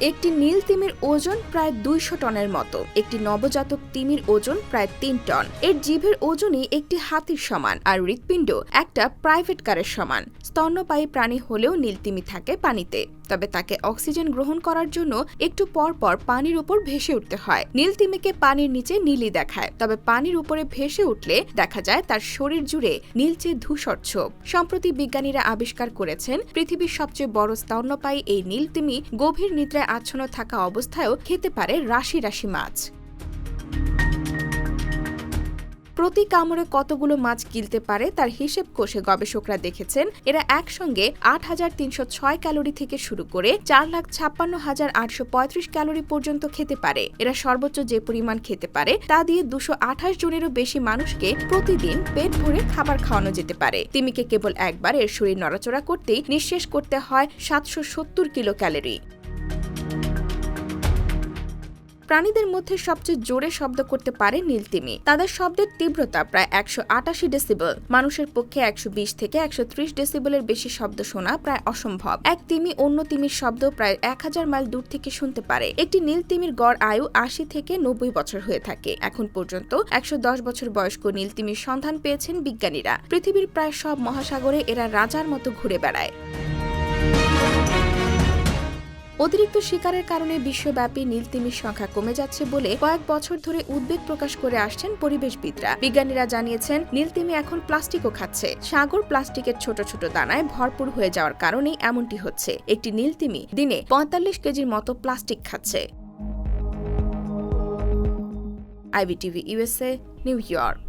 একটি নীল তিমির ওজন প্রায় দুইশো টনের মতো। একটি নবজাতক তিমির ওজন প্রায় তিন টন। এর জীবের ওজনই একটি হাতির সমান আর হৃৎপিণ্ড একটা প্রাইভেট কারের সমান। স্তন্যপায়ী প্রাণী হলেও নীলতিমি থাকে পানিতে, তবে তাকে অক্সিজেন গ্রহণ করার জন্য একটু পর পর পানির উপর ভেসে উঠতে হয়। নীলতিমিকে পানির নিচে নীলই দেখায়, তবে পানির উপরে ভেসে উঠলে দেখা যায় তার শরীর জুড়ে নীলচে ধূসর ছোপ। সম্প্রতি বিজ্ঞানীরা আবিষ্কার করেছেন, পৃথিবীর সবচেয়ে বড় স্তন্যপায়ী এই নীলতিমি গভীর নিদ্রায় আচ্ছন্ন থাকা অবস্থায়ও খেতে পারে রাশি রাশি মাছ। প্রতি কামড়ে কতগুলো মাছ গিলতে পারে তার হিসেব কষে গবেষকরা দেখেছেন। এরা একসঙ্গে আট হাজার তিনশো ছয় ক্যালোরি থেকে শুরু করে চার লাখ ছাপ্পান্ন হাজার আটশো পঁয়ত্রিশ ক্যালোরি পর্যন্ত খেতে পারে। এরা সর্বোচ্চ যে পরিমাণ খেতে পারে তা দিয়ে দুশো আঠাশ জনেরও বেশি মানুষকে প্রতিদিন পেট ভরে খাবার খাওয়ানো যেতে পারে। তিমিকে কেবল একবার এর শরীর নড়াচড়া করতেই নিঃশেষ করতে হয় সাতশো সত্তর কিলো ক্যালোরি। প্রাণীদের মধ্যে সবচেয়ে জোরে শব্দ করতে পারে নীলতিমি। তাদের শব্দের তীব্রতা প্রায় একশো আটাশি ডেসিবল। মানুষের পক্ষে একশো বিশ থেকে একশো ত্রিশ ডেসিবলের বেশি শব্দ শোনা প্রায় অসম্ভব। এক তিমি অন্য তিমির শব্দ প্রায় এক হাজার মাইল দূর থেকে শুনতে পারে। একটি নীলতিমির গড় আয়ু আশি থেকে নব্বই বছর হয়ে থাকে। এখন পর্যন্ত একশো দশ বছর বয়স্ক নীলতিমির সন্ধান পেয়েছেন বিজ্ঞানীরা। পৃথিবীর প্রায় সব মহাসাগরে এরা রাজার মতো ঘুরে বেড়ায়। অতিরিক্ত শিকারের কারণে বিশ্বব্যাপী নীলতিমির সংখ্যা কমে যাচ্ছে বলে কয়েক বছর ধরে উদ্বেগ প্রকাশ করে আসছেন পরিবেশবিদরা। বিজ্ঞানীরা জানিয়েছেন, নীলতিমি এখন প্লাস্টিকও খাচ্ছে। সাগর প্লাস্টিকের ছোট ছোট দানায় ভরপুর হয়ে যাওয়ার কারণেই এমনটি হচ্ছে। একটি নীলতিমি দিনে পঁয়তাল্লিশ কেজির মতো প্লাস্টিক খাচ্ছে। IBTV USA New York.